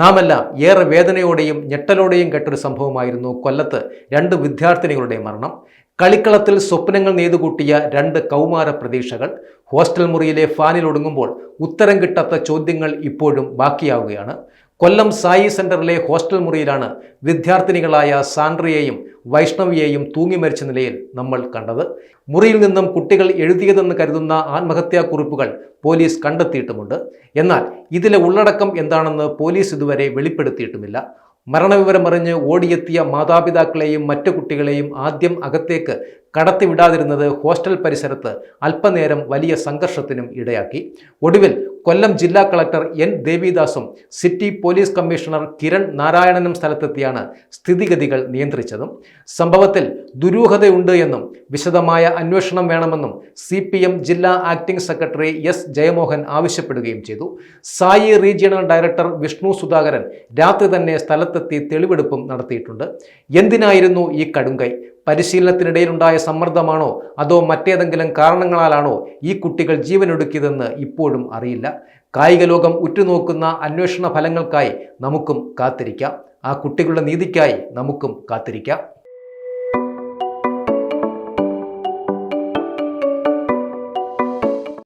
നാമെല്ലാം ഏറെ വേദനയോടെയും ഞെട്ടലോടെയും കേട്ടൊരു സംഭവമായിരുന്നു കൊല്ലത്ത് രണ്ട് വിദ്യാർത്ഥിനികളുടെ മരണം. കളിക്കളത്തിൽ സ്വപ്നങ്ങൾ നെയ്തുകൂട്ടിയ രണ്ട് കൗമാര പ്രതീക്ഷകൾ. ഹോസ്റ്റൽ മുറിയിലെ ഫാനിൽ ഒടുങ്ങുമ്പോൾ ഉത്തരം കിട്ടാത്ത ചോദ്യങ്ങൾ ഇപ്പോഴും ബാക്കിയാവുകയാണ്. കൊല്ലം സായി സെന്ററിലെ ഹോസ്റ്റൽ മുറിയിലാണ് വിദ്യാർത്ഥിനികളായ സാൻഡ്രിയെയും വൈഷ്ണവിയെയും തൂങ്ങി മരിച്ച നിലയിൽ നമ്മൾ കണ്ടത്. മുറിയിൽ നിന്നും കുട്ടികൾ എഴുതിയതെന്ന് കരുതുന്ന ആത്മഹത്യാ കുറിപ്പുകൾ പോലീസ് കണ്ടെത്തിയിട്ടുമുണ്ട്. എന്നാൽ ഇതിലെ ഉള്ളടക്കം എന്താണെന്ന് പോലീസ് ഇതുവരെ വെളിപ്പെടുത്തിയിട്ടുമില്ല. മരണവിവരമറിഞ്ഞ് ഓടിയെത്തിയ മാതാപിതാക്കളെയും മറ്റു കുട്ടികളെയും ആദ്യം അകത്തേക്ക് കടത്തിവിടാതിരുന്നത് ഹോസ്റ്റൽ പരിസരത്ത് അല്പനേരം വലിയ സംഘർഷത്തിനും ഇടയാക്കി. ഒടുവിൽ കൊല്ലം ജില്ലാ കളക്ടർ എൻ. ദേവിദാസും സിറ്റി പോലീസ് കമ്മീഷണർ കിരൺ നാരായണനും സ്ഥലത്തെത്തിയാണ് സ്ഥിതിഗതികൾ നിയന്ത്രിച്ചതും. സംഭവത്തിൽ ദുരൂഹതയുണ്ട് എന്നും വിശദമായ അന്വേഷണം വേണമെന്നും സി ജില്ലാ ആക്ടിംഗ് സെക്രട്ടറി എസ്. ജയമോഹൻ ആവശ്യപ്പെടുകയും ചെയ്തു. SAI regional director Vishnu Sudhakaran രാത്രി തന്നെ സ്ഥലത്തെത്തി തെളിവെടുപ്പും നടത്തിയിട്ടുണ്ട്. എന്തിനായിരുന്നു ഈ കടുങ്കൈ പരിശീലനത്തിനിടയിലുണ്ടായ സമ്മർദ്ദമാണോ? അതോ മറ്റേതെങ്കിലും കാരണങ്ങളാലാണോ ഈ കുട്ടികൾ ജീവനൊടുക്കിയതെന്ന് ഇപ്പോഴും അറിയില്ല. കായിക ലോകം ഉറ്റുനോക്കുന്ന അന്വേഷണ ഫലങ്ങൾക്കായി നമുക്കും കാത്തിരിക്കാം. ആ കുട്ടികളുടെ നീതിക്കായി നമുക്കും കാത്തിരിക്കാം.